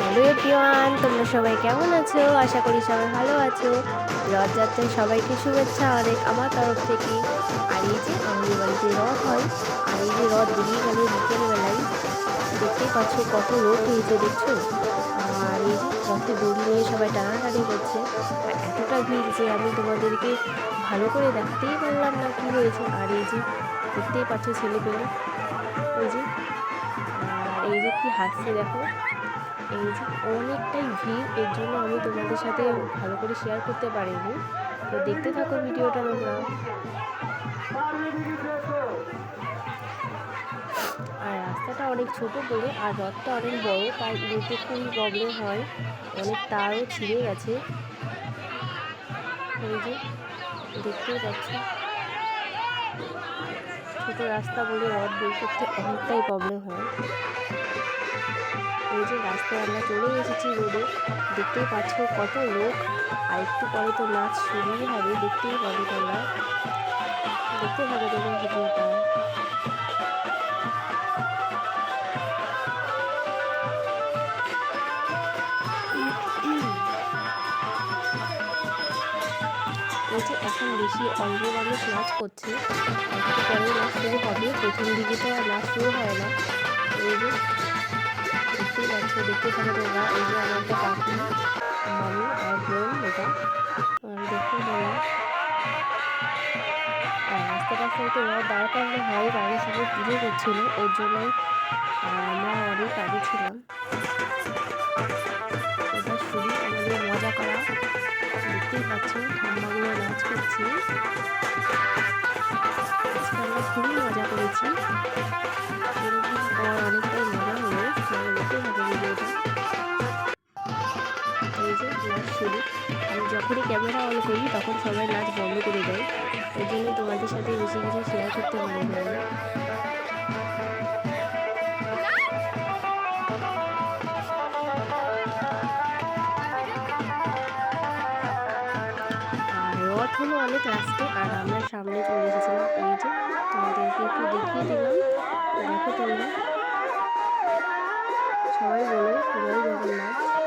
Hello everyone, তোমরা সবাই কেমন আছো? আশা করি সবাই ভালো আছো। রথযাত্রায় সবাইকে শুভেচ্ছা অনেক আমার তরফ থেকে। আর এই যে আমাদের বাড়িতে রথ হয়, আর এই যে রথ বেরিয়ে গেল বিকেলবেলায় দেখতেই পাচ্ছ কত লোক হয়েছে, দেখছ? আর এই রথে দড়ি নিয়ে সবাই টানাটানি করছে। আর এতটা ভিড় যে আমি তোমাদেরকে ভালো করে দেখতেই পারলাম না কী হয়েছে। আর এই যে দেখতেই পাচ্ছ ছেলে পেলে ওই যে এই যে কি হাসছে দেখো। এই যে অনেকটাই ভিড়, এর জন্য আমি তোমাদের সাথে ভালো করে শেয়ার করতে পারিনি। তো দেখতে থাকো ভিডিওটা তোমরা। আর রাস্তাটা অনেক ছোট বলে, আর রথটা অনেক বড়, তাই নিতে খুবই প্রবলেম হয়। অনেক তারও ছিঁড়ে গেছে। এই যে দেখতেই পাচ্ছি। ছোট রাস্তা বলে রথ বের করতে অনেকটাই প্রবলেম হয়। এই যে রাস্তায় আমরা চলে এসেছি রোডে, দেখতেই পাচ্ছ কত লোক। আর একটু পরে তো নাচ শুরুই হবে, দেখতেই পাবে তোমরা। দেখতে পাবে তোমরা ভিডিওটা। যে এখন বেশি অল্প মানুষ নাচ করছে। একটু পরে নাচ শুরু হবে, প্রথম দিকে তো আর নাচ শুরু হয় না। এই যে দেখতেই পাচ্ছ দেখতে থাকো তোমরা এই যে আমার একটা কাকি মামি আর বোন এটা আর দেখো তোমরা আর রাস্তাটার সাথে রথ দাঁড় করানো হয় বাইরে সবাই পুজো করছিল ওর জন্যই আমরা অনেক আগে ছিলাম এটা শুরু আমাদের মজা করা দেখতেই পাচ্ছ ঠাম্মাগুলো নাচ করছে আজকে খুবই মজা করেছি। ক্যামেরা অন করি, তখন সবাই নাচ বন্ধ করে দেয়। ওই জন্য তোমাদের সাথে বেশি কিছু শেয়ার করতে পারি না। আমি। রথ অনেক লাস্টে আর আমরা সামনে চলে এসেছিলাম এই যে, তোমাদেরকে একটু দেখিয়ে দিলাম। দেখো তোমরা। সবাই বলো, জয় জগন্নাথ। এই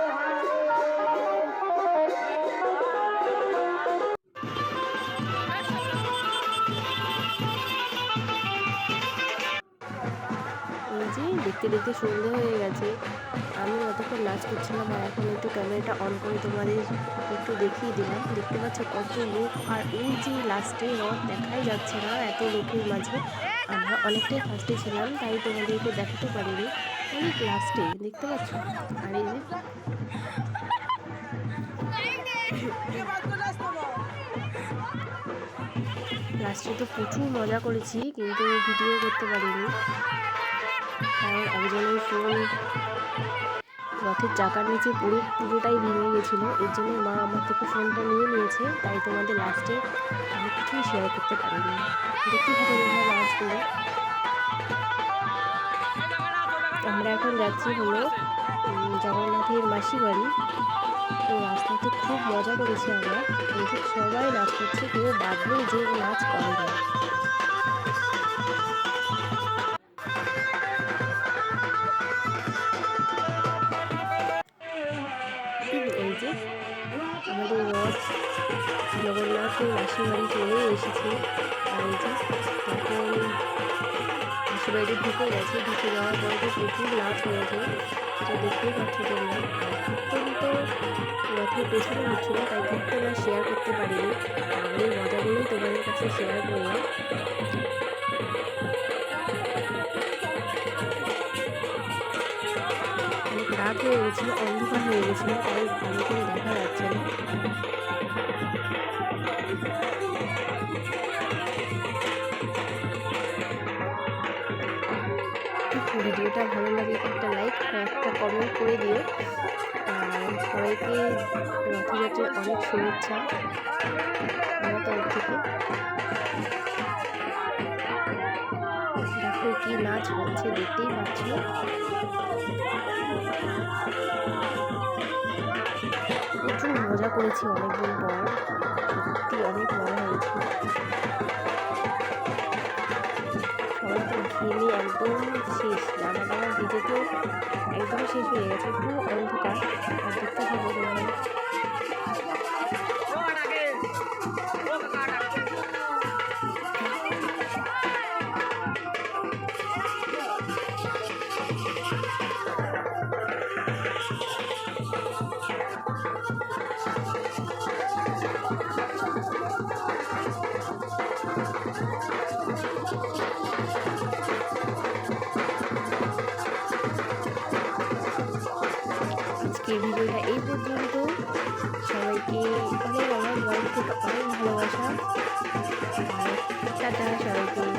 দেখতে দেখতে সন্ধে হয়ে গেছে। আমি অতক্ষণ নাচ করছিলাম আর এখন একটু ক্যামেরাটা অন করে তোমাদের একটু দেখিয়ে দিলাম। দেখতে পাচ্ছ কত লোক। আর ওই যে লাস্টে রথ দেখাই যাচ্ছে না এত লোকের মাঝে। আমরা অনেকটাই ফার্স্টে ছিলাম, তাই তোমাদেরকে দেখাতে পারিনি। অনেক লাস্টে দেখতে পাচ্ছ? আর এই যে লাস্টে তো প্রচুর মজা করেছি, কিন্তু ভিডিও করতে পারিনি। কারণ একজনের ফোন, রথের চাকার নিচে পুরো পুরোটাই ভেঙে গেছিল। এর জন্য মা আমার থেকে ফোনটা নিয়ে নিয়েছে, তাই তোমাদের লাস্টে আমি কিছুই শেয়ার করতে পারিনি। দেখতে হবে তোমরা লাস্টগুলো আমরা এখন যাচ্ছি হলো জগন্নাথের মাসি বাড়ি। তো রাস্তাতে খুব মজা করেছি আমরা। দেখে সবাই নাচ করছে, কেউ বাদ যে নাচ করে না। আমাদের রথ জগন্নাথের মাসির বাড়ি চলে এসেছে। আর এই যে এখন মাসির বাড়িতে ঢুকে গেছে। ঢুকে যাওয়ার পরে তো প্রচুর নাচ হয়েছে, সেটা দেখতেই পাচ্ছ তোমরা। আর কীর্তন তো রথের পেছনে হচ্ছিল তাই কীর্তন আর শেয়ার করতে পারিনি। আমি মজাগুলোই তোমাদের কাছে শেয়ার করলাম। অনেক রাত হয়ে গেছিল অন্ধকার হয়ে গেছিল তাই ভালো করে দেখা যাচ্ছে না। ভিডিওটা ভালো লাগে একটা লাইক আর একটা কমেন্ট করে দিও। সবাইকে রথযাত্রার অনেক শুভেচ্ছা। আমার তরফ থেকে। কি নাচ হচ্ছে, দেখতেই পাচ্ছ। প্রচুর মজা করেছি অনেকদিন পর। সত্যি অনেক মজা হয়েছে। সবাই একদম শেষ নানা নানা ভিজে তো একদম শেষ হয়ে গেছে, পুরো অন্ধকার। আর দেখতে থাকব তোমরা আজকের ভিডিওটা এই পর্যন্ত। সবাইকে অনেক অনেক বাড়ি থেকে অনেক ভালোবাসা। সবাইকে।